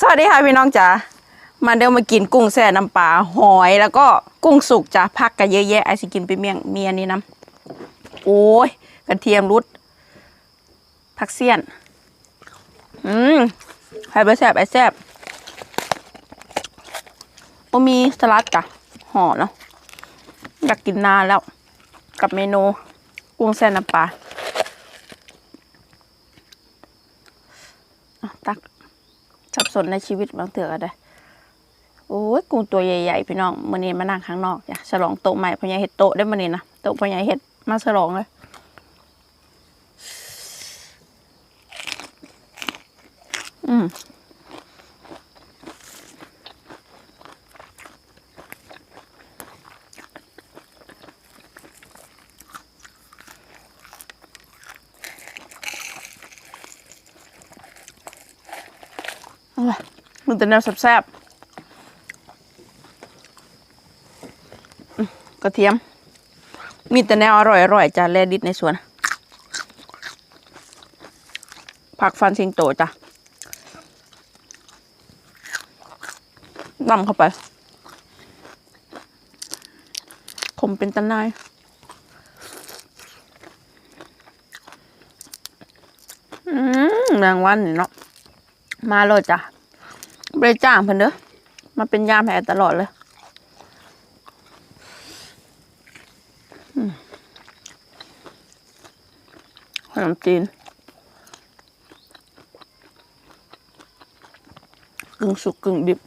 สวัสดีค่ะพี่น้องจ๋ามาเดี๋ยวมากินกุ้งแซ่น้ำปลาหอยแล้วก็กุ้งสุกจ้ะผักกันเยอะแยะไอสิกินไปเมี่ยงเมียนี่น้ำโอ้ยกระเทียมรุดผักเสี้ยน อืมไข่ใบแซบไอแซบโอมีสลัดจ้ะห่อเนาะอยากกินนานแล้ว กับเมนูกุ้งแซ่น้ำปลาอะตัก สับสนในชีวิตบางเถื่อก็ได้โอ้ยกุ้งตัวใหญ่ๆพี่น้องมื่อนี้มานั่งข้างนอกจ้ะฉลองโต๊ะใหม่พ่อใหญ่เฮ็ดโต๊ะได้มื่อนี้นะโต๊ะพ่อใหญ่เฮ็ดมาฉลองเลยอืมเอาล่ะมึง แต่แนวแซ่บๆกระเทียม มีแต่แนวอร่อยๆจ้ะแลดิดในสวน ผักฟันสิงโตจ้ะนำเข้าไปคมเป็นตะนายอืมแมงวันนี่เนาะมาเลยจ้ะ บริจ้างเพิ่นเด้อมาเป็นยามแผลตลอดเลยอืมขนมจีนกึ่งสุกกึ่งดิบ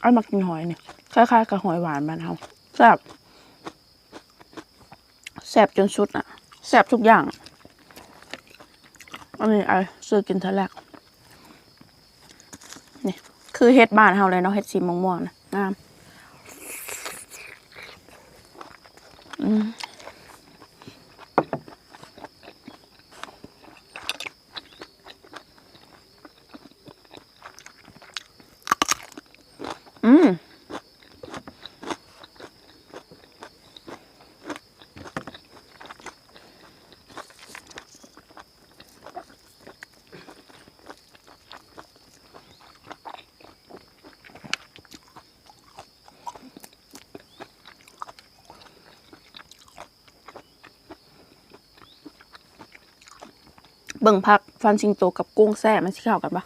ไอ้มากินหอยเนี่ยคล้ายๆกับหอยหวานบ้านเราแซ่บแซ่บจนสุดอะแซ่บทุกอย่าง อันนี้ไอ้ซื้อกินเท่าแรกนี่คือเฮ็ดบ้านเฮาเลยเนาะเฮ็ดสีม่วงๆนะงามอืมอืมเบิ่งพักฟันชิงโตกับกุ้งแซ่มันสิเข้ากันปะ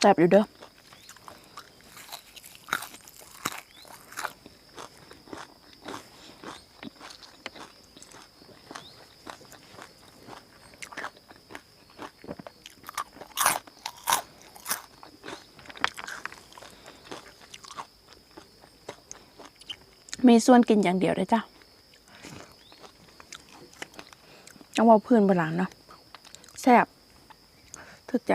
แซ่บอยู่เด้อ มีส่วนกินอย่างเดียวเลยจ้ะต้องว่าเพื่อนโบราณเนาะแซ่บทึกใจ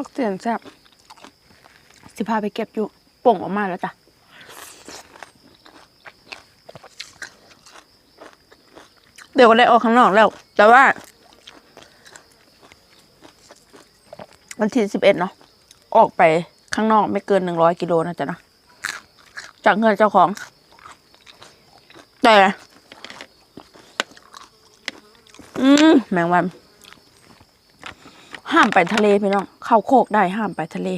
พักเสียนแซ่บสิพาไปเก็บอยู่ป่งออกมาแล้วจ้ะเดี๋ยวก็ได้ออกข้างนอกแล้ว แต่ว่า วันที่สิบเอ็ดเนาะออกไปข้างนอกไม่เกินหนึ่งร้อยกิโลนะจ๊ะนะจากเงินเจ้าของ แต่ อืมแมงวัน ห้ามไปทะเลพี่น้อง เข้าโคกได้ห้ามไปทะเล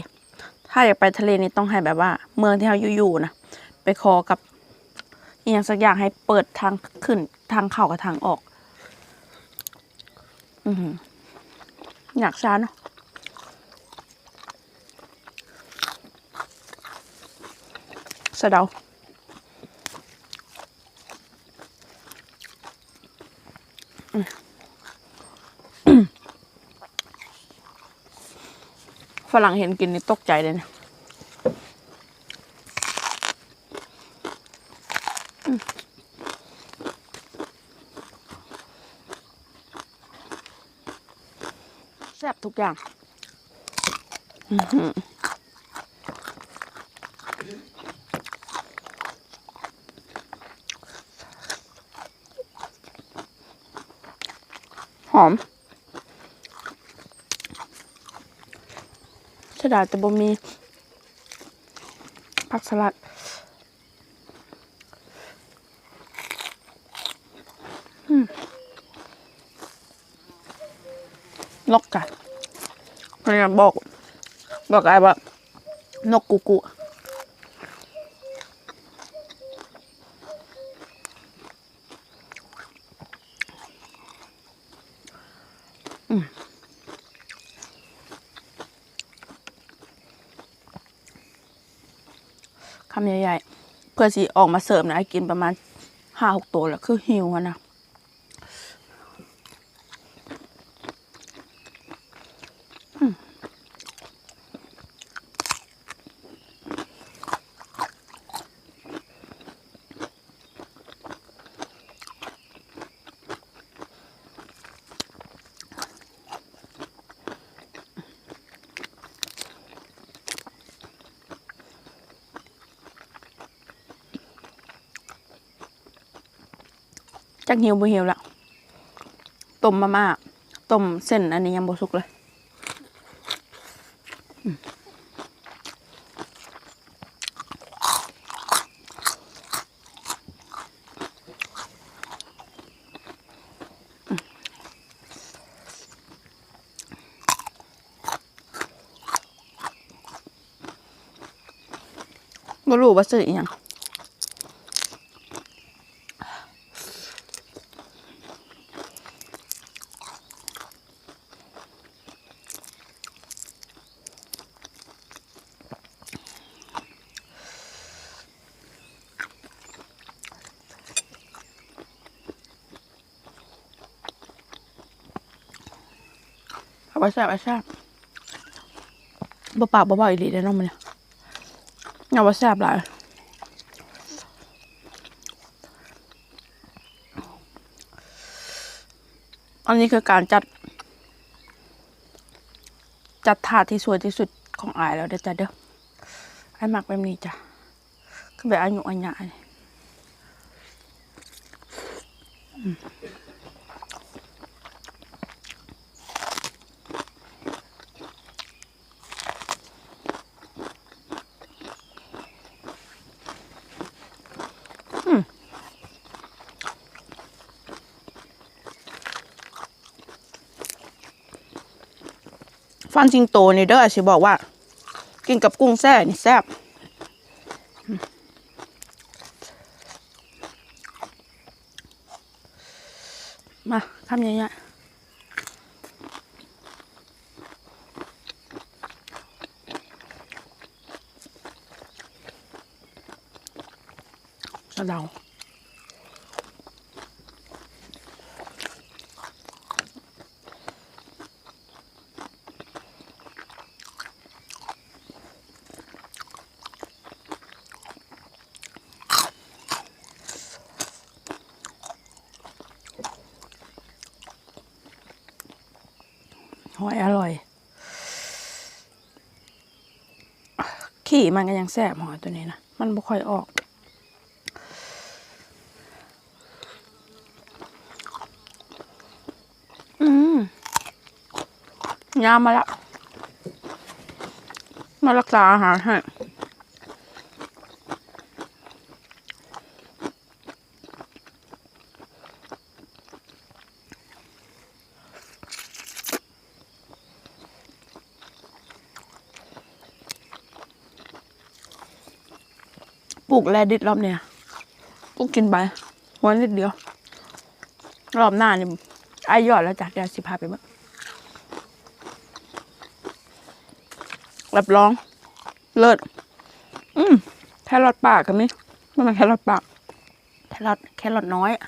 ถ้าอยากไปทะเลนี่ต้องให้แบบว่า เมืองที่เราอยู่ๆนะไปคอกับอหย่างสักอย่างให้เปิดทางขึ้นทางเข้ากับทางออก อืออยากช้าเนาะสะเดาอื ฝรั่งเห็นกินนี่ตกใจเลยนะแซ่บทุกอย่างหอมเสี ยดายแต่บ่มีผักสลัดนกจ้ะพยายามบอก บอกไอ้ว่านกกูกูำใหญ่ๆ เพื่อสีออกมาเสิร์ฟนะไอ้กินประมาณห้าหกตัวแล้วคือหิวนะ จักหิวบ่หิวละต้มมาม่าต้มเส้นอันนี้ยังบ่สุกเลยอืมอืมบ่รู้ว่าซื้ออีหยัง ไปแซ่บไปแซ่บบ่ปากบ่เบาอีหลีได้น้องมันเนี่ยเอาไปแซ่บหลายอันนี้คือการจัด จัดถาดที่สวยที่สุดของอายแล้วเด้อจ้ะเด้อไอ้มักแบบนี้จ้ะคือแบบอายุอันยาเนี่ย ฟันจิงโตนี่เด้อสิบอกว่า กินกับกุ้งแซ่นี่แซ่บมาทำยังไงสะเดา หอยอร่อย ขี่มันก็ยังแสบหอยตัวนี้นะ มันไม่ค่อยออก อืมยามาละ มารักษาอาหารให้ ปลูกแลดิดรอบเนี่ยปลูกกินไปหัวนิดเดียว รอบหน้านี่ไอายยอดแล้วจากยวสิพาไปบ้างรับรอง เลิศ อืมแครอทปากกันไหมมันเป็นแครอทปากแครอทแครอทน้อยอะ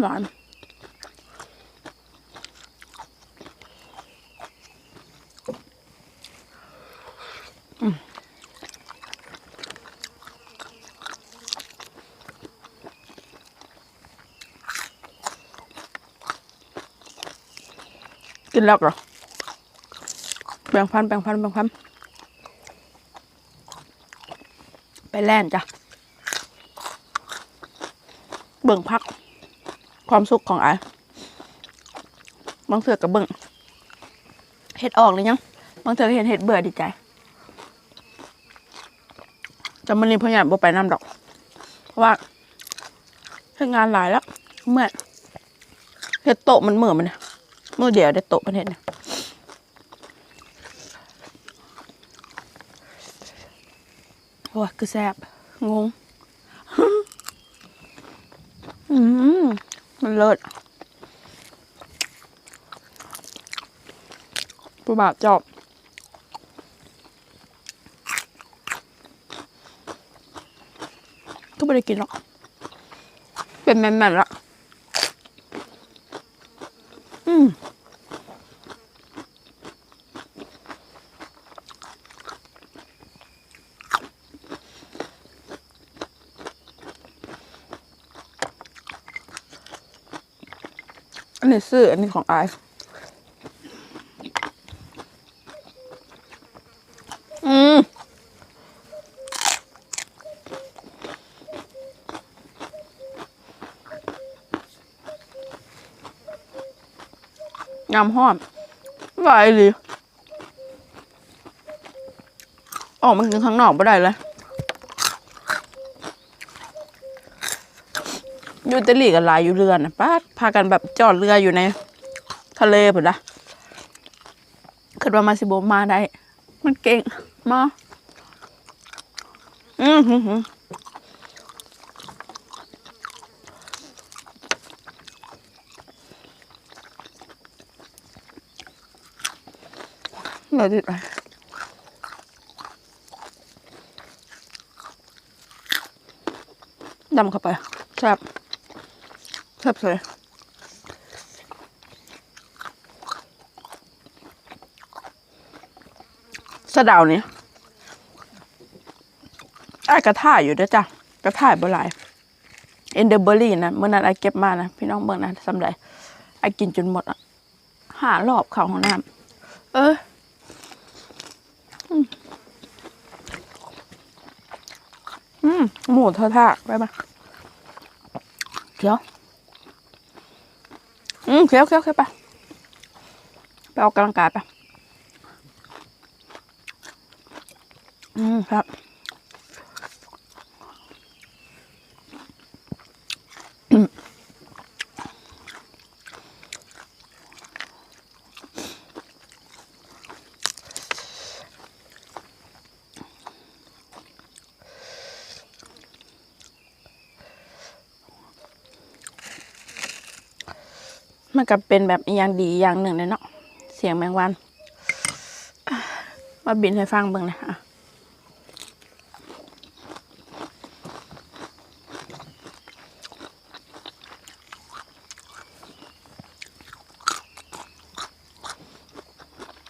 หวาน กินแล้วเหรอแบ่งพันแบ่งพันแบ่งพันไปแล่นจ้ะ เบิ่งพัก ความสุขของไอ้บางเถื่อกับเบิ่งเห็ดออกเลยยังบางเถื่อเห็นเห็ดเบื่อดีใจจะมันนี่พ่อใหญ่บ่ไปน้ำดอก เพราะว่าเฮ็ดงานหลายแล้ว เมื่อยเห็ดโตมันเหมือมันเนี่ย มื่อเดียวได้โตะมันเห็ดเนี่ยโอ้ยคือแซ่บงง อืมมันเลิศปูบาทจอบก็ไม่ได้กินหรอก เป็นแม่นๆละอืม อันนี้ซื้ออันนี้ของไอซ์อืมยำหอมไหวเลยออกมากินข้างนอกไม่ได้เลยอยู่ตาลีกันหลายอยู่เรือนะป้า พากันแบบจอดเรืออยู่ใน ทะเลผุนละคิดว่ามาสิโบมาได้ มันเก่งมาอืมหืมหืมเหลือติไปดำเข้าไปแซ่บแซ่บเลย สะเดาวนี่ไอ้กระท่ายอยู่ด้อจ้ะกระท่ายบ่หลายเอนเดอร์เบอรี่นะเมื่อนั้นไอ้เก็บมานะพี่น้องเบิ่งนะสำไรไอ้กินจนหมดอะหารอบเขาห้องน้ำเอออืมหมูทอดท่าไปมาเขียวอืมเขียวเขียวเขียวไป ไปออกกำลังกายไป อืมครับมันก็เป็นแบบอย่างดีอย่างหนึ่งเลยเนาะเสียงแมงวัน มาบินให้ฟังเบิ่งนะอะ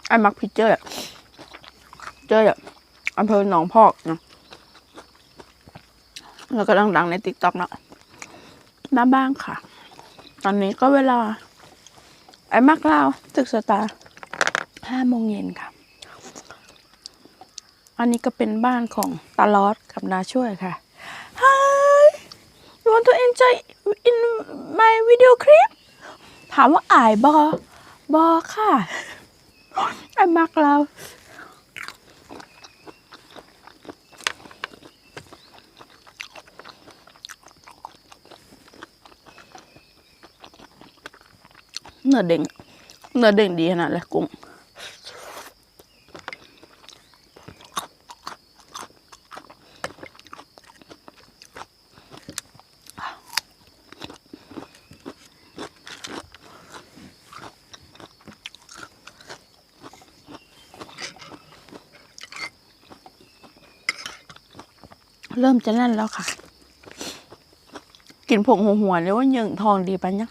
ไอ้มักพิเจอร์อะเจออะอำเภอหนองพอกเนาะแล้วก็ดังๆในติ๊กต็อกเนาะน้าบ้างค่ะ ตอนนี้ก็เวลา ไอ้มักเล่าตึกสตาร์ห้าโมงเย็นค่ะ อันนี้ก็เป็นบ้านของตาลอดกับนาช่วยค่ะ Hi you want to enjoy in my video clip ถามว่าอายบอบอค่ะ ไอ้มักเราเนื้อเเริ่มจะนั่นแล้วค่ะ กินผงหัวหัวเลยว่าหยึงทองดีปันยัง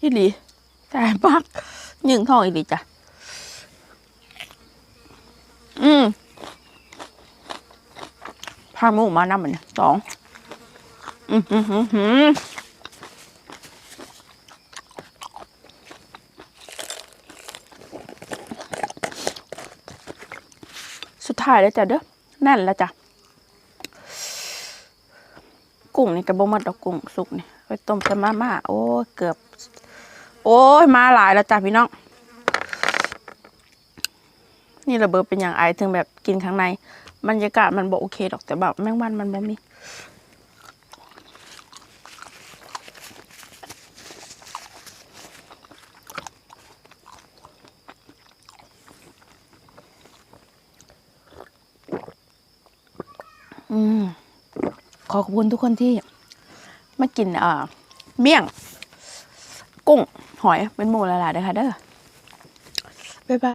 อีหลีแต่ปักหยึงทองอีหลีจ้ะ อืมพามูมาน้ำมันสอง อืมอืมอืมอืมสุดท้ายแล้วจ้ะเด้อ แน่นแล้วจ้ะ กุ้งนี่กระบมัดดอกกุ้งสุกนี่ไปต้มสมาม่าโอ้เกือบ โอ้ยมาหลายแล้วจ้ะพี่น้อง นี่ระเบิดเป็นอย่างไอถึงแบบกินข้างในบรรยากาศมันบอกโอเคดอกแต่แบบแมงวันมันบ่มี ขอขอบคุณทุกคนที่มากินเอ่อเมี่ยง กุ้งหอยเป็นหมูหลายๆเลยค่ะเด้อบ๊ายบาย